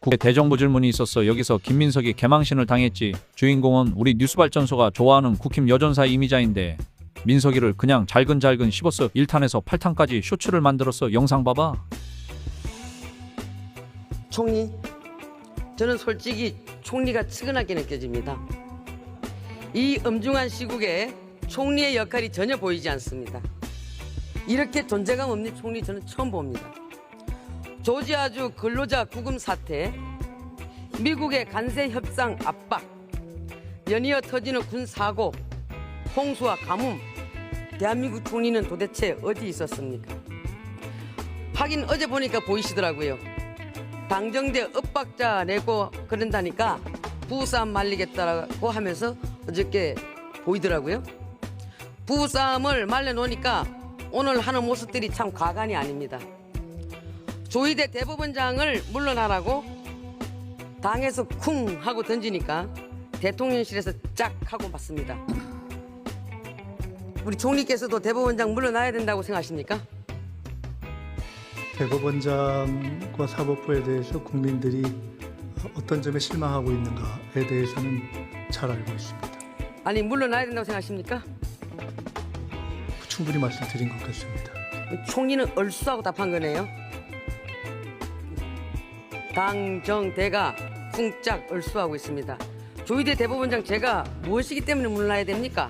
국회 대정부 질문이 있었어 여기서 김민석이 개망신을 당했지 주인공은 우리 뉴스발전소가 좋아하는 국힘 여전사 이미자인데 민석이를 그냥 잘근잘근 씹었어 1탄에서 8탄까지 쇼츠를 만들었어 영상 봐봐 총리, 저는 솔직히 총리가 측은하게 느껴집니다. 이 엄중한 시국에 총리의 역할이 전혀 보이지 않습니다. 이렇게 존재감 없는 총리 저는 처음 봅니다. 조지아주 근로자 구금 사태, 미국의 간세 협상 압박, 연이어 터지는 군 사고, 홍수와 가뭄, 대한민국 총리는 도대체 어디 있었습니까? 하긴 어제 보니까 보이시더라고요. 당정대 엇박자 내고 그런다니까 부부싸움 말리겠다고 하면서 어저께 보이더라고요. 부부싸움을 말려놓으니까 오늘 하는 모습들이 참 과간이 아닙니다. 조희대 대법원장을 물러나라고 당에서 쿵 하고 던지니까 대통령실에서 짝 하고 맞습니다. 우리 총리께서도 대법원장 물러나야 된다고 생각하십니까? 대법원장과 사법부에 대해서 국민들이 어떤 점에 실망하고 있는가에 대해서는 잘 알고 있습니다. 아니 물러나야 된다고 생각하십니까? 충분히 말씀드린 것 같습니다. 총리는 얼쑤하고 답한 거네요. 당정대가 쿵짝 얼쑤하고 있습니다. 조희대 대법원장 제가 무엇이기 때문에 물러나야 됩니까?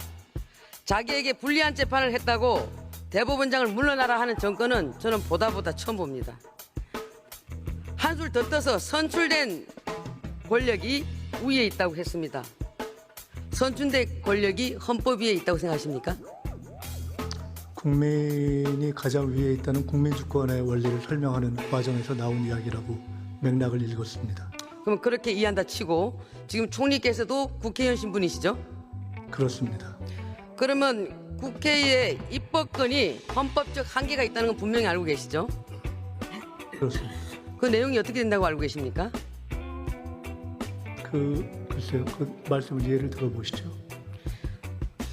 자기에게 불리한 재판을 했다고 대법원장을 물러나라 하는 정권은 저는 보다 보다 처음 봅니다. 한술 더 떠서 선출된 권력이 위에 있다고 했습니다. 선출된 권력이 헌법 위에 있다고 생각하십니까? 국민이 가장 위에 있다는 국민주권의 원리를 설명하는 과정에서 나온 이야기라고 맥락을 읽었습니다. 그럼 그렇게 이해한다 치고 지금 총리께서도 국회의원 신분이시죠? 그렇습니다. 그러면 국회의 입법권이 헌법적 한계가 있다는 건 분명히 알고 계시죠? 그렇습니다. 그 내용이 어떻게 된다고 알고 계십니까? 그 글쎄요, 그 말씀을 예를 들어보시죠.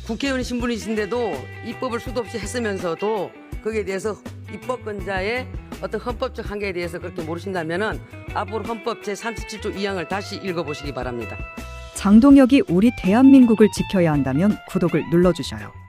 국회의원 신분이신데도 입법을 수도 없이 했으면서도 거기에 대해서 입법권자의 어떤 헌법적 한계에 대해서 그렇게 모르신다면은 앞으로 헌법 제 37조 2항을 다시 읽어보시기 바랍니다. 장동혁이 우리 대한민국을 지켜야 한다면 구독을 눌러주셔요.